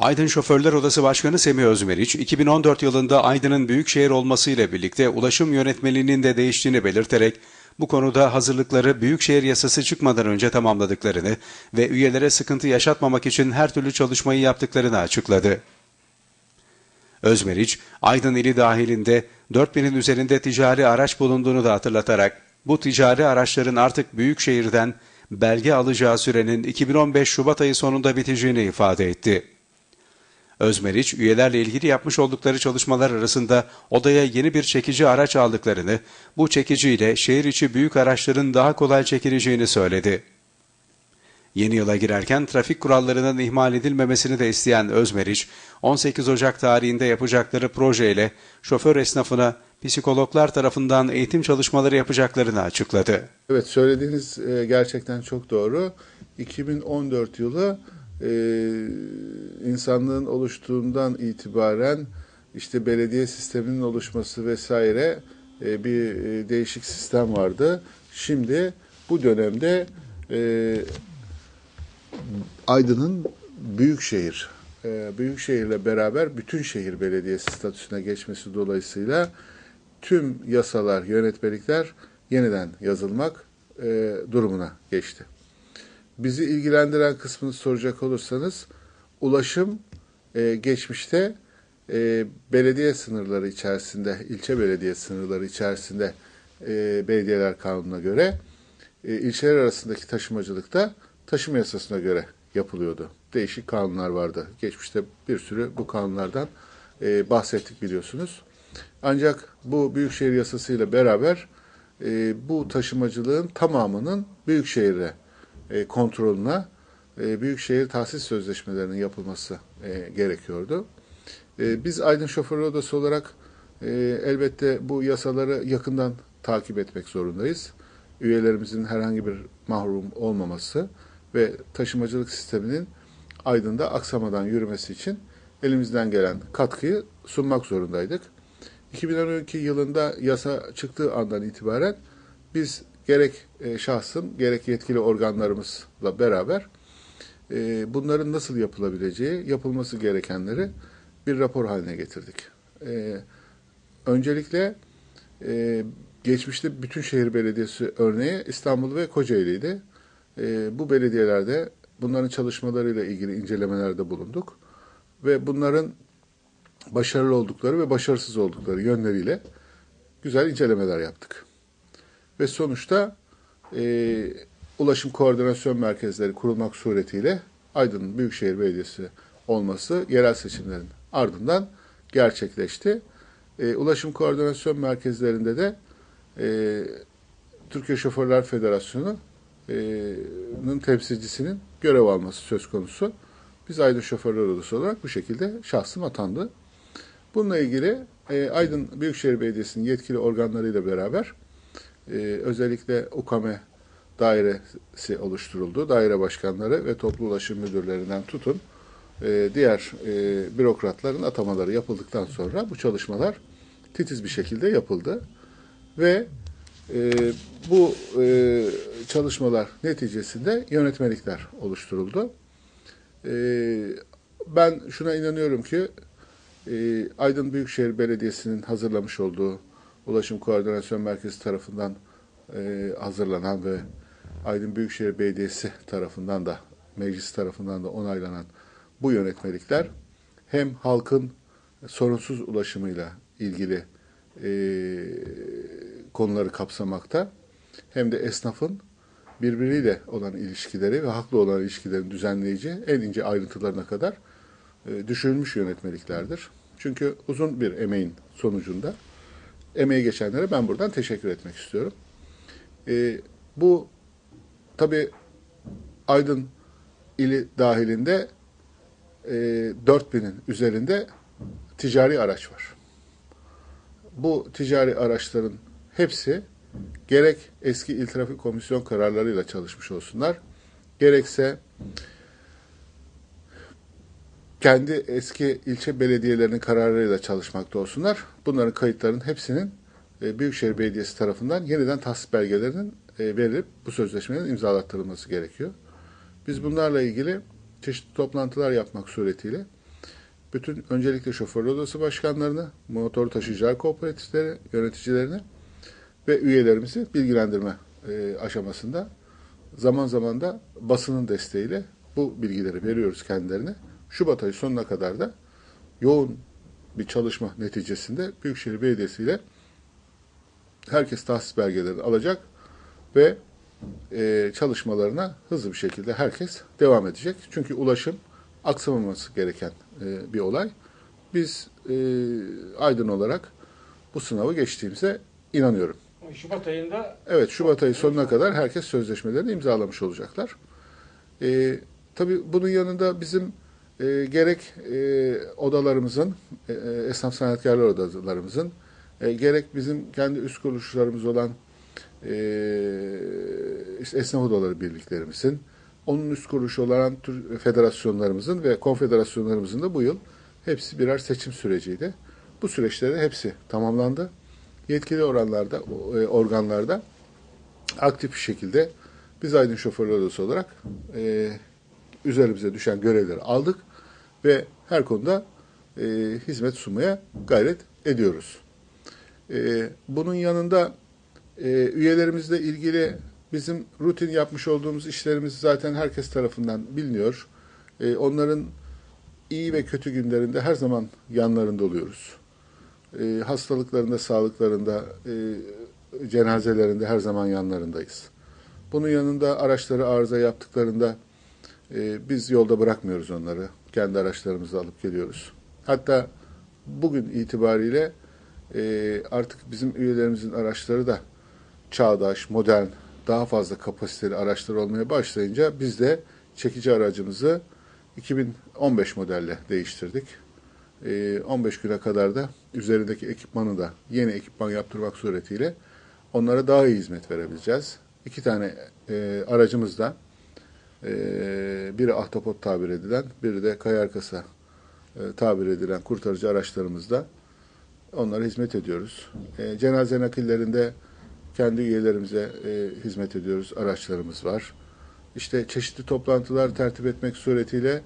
Aydın Şoförler Odası Başkanı Semih Özmeriç, 2014 yılında Aydın'ın büyükşehir olmasıyla birlikte ulaşım yönetmeliğinin de değiştiğini belirterek, bu konuda hazırlıkları büyükşehir yasası çıkmadan önce tamamladıklarını ve üyelere sıkıntı yaşatmamak için her türlü çalışmayı yaptıklarını açıkladı. Özmeriç, Aydın ili dahilinde 4000'in üzerinde ticari araç bulunduğunu da hatırlatarak, bu ticari araçların artık büyük şehirden belge alacağı sürenin 2015 Şubat ayı sonunda biteceğini ifade etti. Özmeriç, üyelerle ilgili yapmış oldukları çalışmalar arasında odaya yeni bir çekici araç aldıklarını, bu çekiciyle şehir içi büyük araçların daha kolay çekileceğini söyledi. Yeni yıla girerken trafik kurallarının ihmal edilmemesini de isteyen Özmeriç, 18 Ocak tarihinde yapacakları projeyle şoför esnafına psikologlar tarafından eğitim çalışmaları yapacaklarını açıkladı. Evet söylediğiniz e, gerçekten çok doğru. 2014 yılı insanlığın oluştuğundan itibaren işte belediye sisteminin oluşması vesaire e, bir e, değişik sistem vardı. Şimdi bu dönemde e, Aydın'ın büyükşehir, büyükşehirle beraber bütün şehir belediyesi statüsüne geçmesi dolayısıyla tüm yasalar, yönetmelikler yeniden yazılmak durumuna geçti. Bizi ilgilendiren kısmını soracak olursanız, ulaşım e, geçmişte e, belediye sınırları içerisinde, ilçe belediye sınırları içerisinde e, belediyeler kanununa göre e, ilçeler arasındaki taşımacılıkta taşıma yasasına göre yapılıyordu. Değişik kanunlar vardı. Geçmişte bir sürü bu kanunlardan e, bahsettik biliyorsunuz. Ancak bu Büyükşehir Yasası'yla beraber e, bu taşımacılığın tamamının Büyükşehir'e e, kontrolüne e, Büyükşehir tahsis sözleşmelerinin yapılması e, gerekiyordu. E, biz Aydın Şoför Odası olarak elbette bu yasaları yakından takip etmek zorundayız. Üyelerimizin herhangi bir mahrum olmaması ve taşımacılık sisteminin Aydın'da aksamadan yürümesi için elimizden gelen katkıyı sunmak zorundaydık. 2012 yılında yasa çıktığı andan itibaren biz gerek e, şahsım gerek yetkili organlarımızla beraber e, bunların nasıl yapılabileceği, yapılması gerekenleri bir rapor haline getirdik. E, öncelikle geçmişte bütün şehir belediyesi örneği İstanbul ve Kocaeli'ydi. Bu belediyelerde bunların çalışmalarıyla ilgili incelemelerde bulunduk ve bunların başarılı oldukları ve başarısız oldukları yönleriyle güzel incelemeler yaptık. Ve sonuçta e, ulaşım koordinasyon merkezleri kurulmak suretiyle Aydın Büyükşehir Belediyesi olması yerel seçimlerin ardından gerçekleşti. E, ulaşım koordinasyon merkezlerinde de e, Türkiye Şoförler Federasyonu'nun e, temsilcisinin görev alması söz konusu. Biz Aydın Şoförler Odası olarak bu şekilde şahsım atandı. Bununla ilgili e, Aydın Büyükşehir Belediyesi'nin yetkili organlarıyla beraber e, özellikle UKAME dairesi oluşturuldu. Daire başkanları ve toplu ulaşım müdürlerinden tutun e, diğer e, bürokratların atamaları yapıldıktan sonra bu çalışmalar titiz bir şekilde yapıldı. Ve e, bu e, çalışmalar neticesinde yönetmelikler oluşturuldu. E, ben şuna inanıyorum ki e, Aydın Büyükşehir Belediyesi'nin hazırlamış olduğu Ulaşım Koordinasyon Merkezi tarafından e, hazırlanan ve Aydın Büyükşehir Belediyesi tarafından da meclis tarafından da onaylanan bu yönetmelikler hem halkın sorunsuz ulaşımıyla ilgili e, konuları kapsamakta hem de esnafın birbiriyle olan ilişkileri ve haklı olan ilişkilerin düzenleyici en ince ayrıntılarına kadar e, düşürülmüş yönetmeliklerdir. Çünkü uzun bir emeğin sonucunda emeği geçenlere ben buradan teşekkür etmek istiyorum. E, bu tabi Aydın ili dahilinde e, 4000'in üzerinde ticari araç var. Bu ticari araçların hepsi gerek eski İl Trafik Komisyon kararlarıyla çalışmış olsunlar, gerekse kendi eski ilçe belediyelerinin kararlarıyla çalışmakta olsunlar. Bunların kayıtlarının hepsinin e, Büyükşehir Belediyesi tarafından yeniden tahsis belgelerinin e, verilip bu sözleşmenin imzalattırılması gerekiyor. Biz bunlarla ilgili çeşitli toplantılar yapmak suretiyle bütün öncelikle şoför odası başkanlarını, motor taşıyıcılar kooperatifleri, yöneticilerini ve üyelerimizi bilgilendirme e, aşamasında zaman zaman da basının desteğiyle bu bilgileri veriyoruz kendilerine. Şubat ayı sonuna kadar da yoğun bir çalışma neticesinde Büyükşehir Belediyesi ile herkes tahsis belgelerini alacak ve e, çalışmalarına hızlı bir şekilde herkes devam edecek. Çünkü ulaşım aksamaması gereken e, bir olay. Biz e, Aydın olarak bu sınavı geçtiğimize inanıyorum. Şubat ayında Evet, Şubat ayı sonuna kadar herkes sözleşmelerini imzalamış olacaklar. E, tabii bunun yanında bizim e, gerek e, odalarımızın, e, e, esnaf sanatkarlar odalarımızın, e, gerek bizim kendi üst kuruluşlarımız olan e, esnaf odaları birliklerimizin, onun üst kuruluşu olan tür federasyonlarımızın ve konfederasyonlarımızın da bu yıl hepsi birer seçim süreciydi. Bu süreçleri hepsi tamamlandı. Yetkili oranlarda, e, organlarda aktif bir şekilde biz Aydın Şoförler Odası olarak e, üzerimize düşen görevleri aldık ve her konuda e, hizmet sunmaya gayret ediyoruz. E, bunun yanında e, üyelerimizle ilgili bizim rutin yapmış olduğumuz işlerimiz zaten herkes tarafından biliniyor. E, onların iyi ve kötü günlerinde her zaman yanlarında oluyoruz. E, hastalıklarında, sağlıklarında, e, cenazelerinde her zaman yanlarındayız. Bunun yanında araçları arıza yaptıklarında e, biz yolda bırakmıyoruz onları. Kendi araçlarımızla alıp geliyoruz. Hatta bugün itibariyle e, artık bizim üyelerimizin araçları da çağdaş, modern, daha fazla kapasiteli araçlar olmaya başlayınca biz de çekici aracımızı 2015 modelle değiştirdik. E, 15 güne kadar da üzerindeki ekipmanı da yeni ekipman yaptırmak suretiyle onlara daha iyi hizmet verebileceğiz. İki tane e, aracımız da e, biri ahtapot tabir edilen, biri de kaya arkası e, tabir edilen kurtarıcı araçlarımızda onlara hizmet ediyoruz. E, cenaze nakillerinde kendi üyelerimize e, hizmet ediyoruz. Araçlarımız var. İşte çeşitli toplantılar tertip etmek suretiyle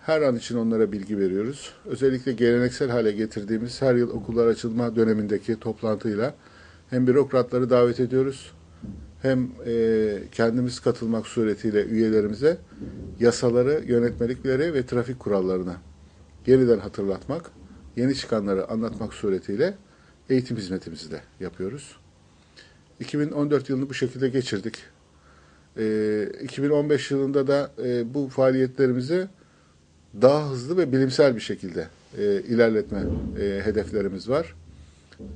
her an için onlara bilgi veriyoruz. Özellikle geleneksel hale getirdiğimiz her yıl okullar açılma dönemindeki toplantıyla hem bürokratları davet ediyoruz hem e, kendimiz katılmak suretiyle üyelerimize yasaları, yönetmelikleri ve trafik kurallarına yeniden hatırlatmak, yeni çıkanları anlatmak suretiyle eğitim hizmetimizi de yapıyoruz. 2014 yılını bu şekilde geçirdik. E, 2015 yılında da e, bu faaliyetlerimizi daha hızlı ve bilimsel bir şekilde e, ilerletme e, hedeflerimiz var.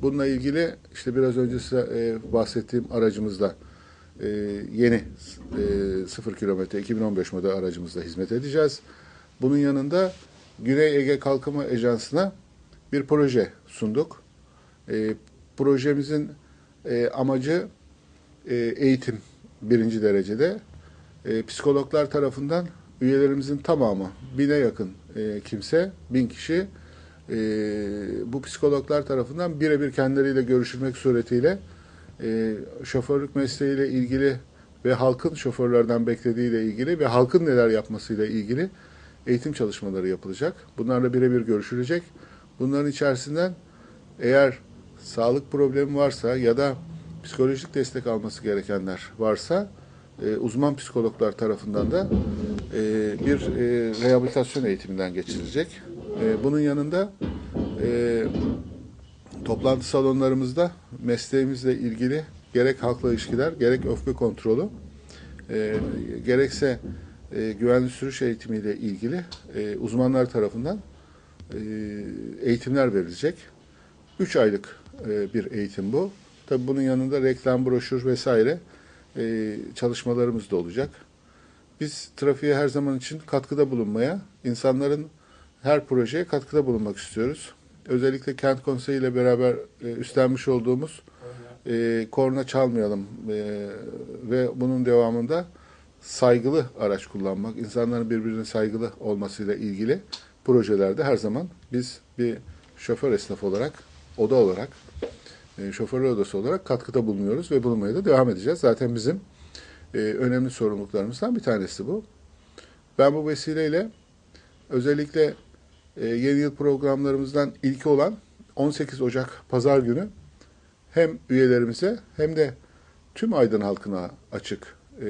Bununla ilgili işte biraz önce size e, bahsettiğim aracımızda e, yeni e, 0 kilometre 2015 model aracımızla hizmet edeceğiz. Bunun yanında Güney Ege Kalkınma Ajansı'na bir proje sunduk. E, projemizin e, amacı e, eğitim birinci derecede. E, psikologlar tarafından üyelerimizin tamamı, bine yakın e, kimse, bin kişi e, bu psikologlar tarafından birebir kendileriyle görüşülmek suretiyle e, şoförlük mesleğiyle ilgili ve halkın şoförlerden beklediğiyle ilgili ve halkın neler yapmasıyla ilgili eğitim çalışmaları yapılacak. Bunlarla birebir görüşülecek. Bunların içerisinden eğer sağlık problemi varsa ya da psikolojik destek alması gerekenler varsa e, uzman psikologlar tarafından da e, bir e, rehabilitasyon eğitiminden geçirilecek. Bunun yanında e, toplantı salonlarımızda mesleğimizle ilgili gerek halkla ilişkiler, gerek öfke kontrolü, e, gerekse e, güvenli sürüş eğitimiyle ilgili e, uzmanlar tarafından e, eğitimler verilecek. Üç aylık e, bir eğitim bu. Tabii bunun yanında reklam, broşür vesaire e, çalışmalarımız da olacak. Biz trafiğe her zaman için katkıda bulunmaya, insanların her projeye katkıda bulunmak istiyoruz. Özellikle Kent Konseyi ile beraber e, üstlenmiş olduğumuz e, korna çalmayalım e, ve bunun devamında saygılı araç kullanmak, insanların birbirine saygılı olmasıyla ilgili projelerde her zaman biz bir şoför esnaf olarak, oda olarak, e, şoförler odası olarak katkıda bulunuyoruz ve bulunmaya da devam edeceğiz. Zaten bizim e, önemli sorumluluklarımızdan bir tanesi bu. Ben bu vesileyle özellikle e, yeni yıl programlarımızdan ilki olan 18 Ocak Pazar günü hem üyelerimize hem de tüm Aydın halkına açık e,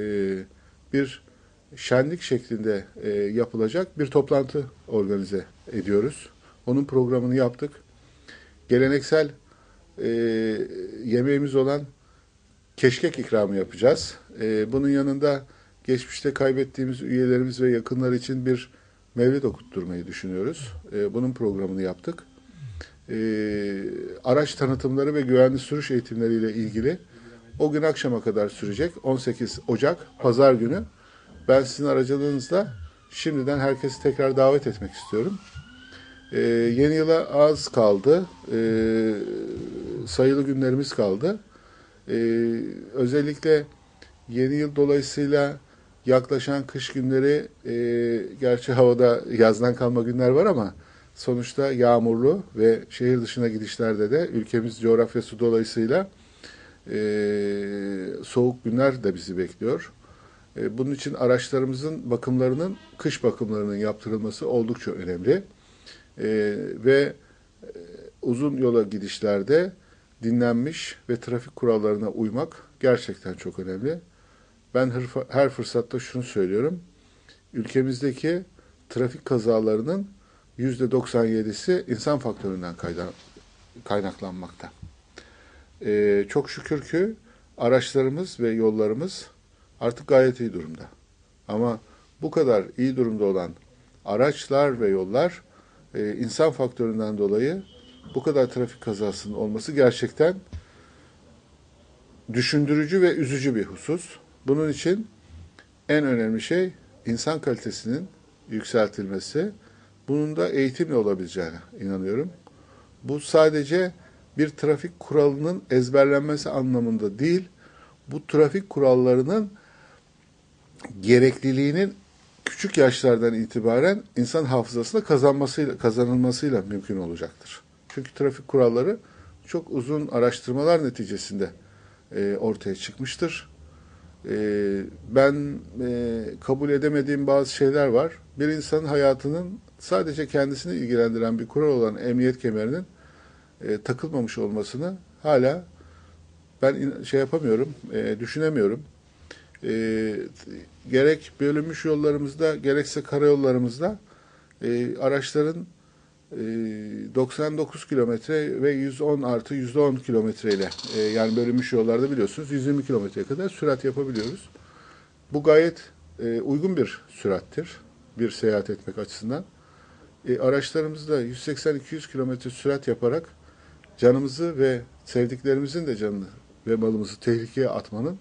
bir şenlik şeklinde e, yapılacak bir toplantı organize ediyoruz. Onun programını yaptık. Geleneksel e, yemeğimiz olan keşkek ikramı yapacağız. E, bunun yanında geçmişte kaybettiğimiz üyelerimiz ve yakınlar için bir mevlid okutturmayı düşünüyoruz. E, bunun programını yaptık. E, araç tanıtımları ve güvenli sürüş eğitimleriyle ilgili o gün akşama kadar sürecek. 18 Ocak Pazar günü. Ben sizin aracılığınızla şimdiden herkesi tekrar davet etmek istiyorum. Ee, yeni yıla az kaldı. Ee, sayılı günlerimiz kaldı. Ee, özellikle yeni yıl dolayısıyla yaklaşan kış günleri e, gerçi havada yazdan kalma günler var ama sonuçta yağmurlu ve şehir dışına gidişlerde de ülkemiz coğrafyası dolayısıyla e, soğuk günler de bizi bekliyor. E, bunun için araçlarımızın bakımlarının, kış bakımlarının yaptırılması oldukça önemli. E, ve e, uzun yola gidişlerde dinlenmiş ve trafik kurallarına uymak gerçekten çok önemli. Ben her, fırsatta şunu söylüyorum. Ülkemizdeki trafik kazalarının %97'si insan faktöründen kaynaklanmakta. Ee, çok şükür ki araçlarımız ve yollarımız artık gayet iyi durumda. Ama bu kadar iyi durumda olan araçlar ve yollar e, insan faktöründen dolayı bu kadar trafik kazasının olması gerçekten düşündürücü ve üzücü bir husus. Bunun için en önemli şey insan kalitesinin yükseltilmesi. Bunun da eğitimle olabileceğine inanıyorum. Bu sadece bir trafik kuralının ezberlenmesi anlamında değil, bu trafik kurallarının gerekliliğinin küçük yaşlardan itibaren insan hafızasına kazanmasıyla, kazanılmasıyla mümkün olacaktır. Çünkü trafik kuralları çok uzun araştırmalar neticesinde e, ortaya çıkmıştır. E, ben e, kabul edemediğim bazı şeyler var. Bir insanın hayatının sadece kendisini ilgilendiren bir kural olan emniyet kemerinin e, takılmamış olmasını hala ben şey yapamıyorum, e, düşünemiyorum. Gerek bölünmüş yollarımızda, gerekse karayollarımızda e, araçların 99 kilometre ve 110 artı 110 kilometreyle e, yani bölünmüş yollarda biliyorsunuz 120 kilometreye kadar sürat yapabiliyoruz. Bu gayet e, uygun bir sürattir bir seyahat etmek açısından. E, araçlarımızda 180-200 kilometre sürat yaparak canımızı ve sevdiklerimizin de canını ve malımızı tehlikeye atmanın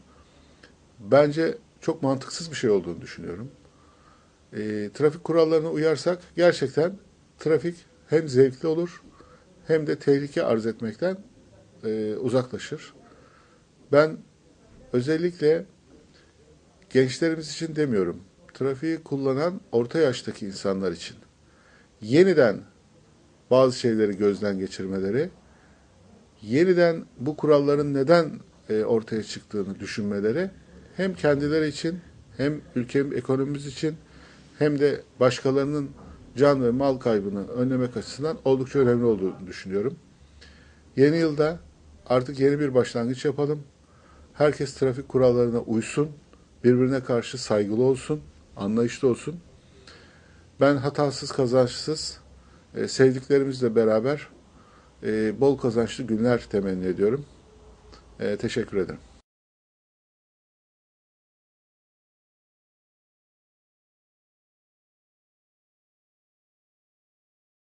bence çok mantıksız bir şey olduğunu düşünüyorum. Trafik kurallarına uyarsak gerçekten trafik hem zevkli olur hem de tehlike arz etmekten e, uzaklaşır. Ben özellikle gençlerimiz için demiyorum, trafiği kullanan orta yaştaki insanlar için yeniden bazı şeyleri gözden geçirmeleri, yeniden bu kuralların neden e, ortaya çıktığını düşünmeleri hem kendileri için hem ülkem ekonomimiz için hem de başkalarının can ve mal kaybını önlemek açısından oldukça önemli olduğunu düşünüyorum. Yeni yılda artık yeni bir başlangıç yapalım. Herkes trafik kurallarına uysun, birbirine karşı saygılı olsun, anlayışlı olsun. Ben hatasız, kazançsız, e, sevdiklerimizle beraber e, bol kazançlı günler temenni ediyorum. E, teşekkür ederim.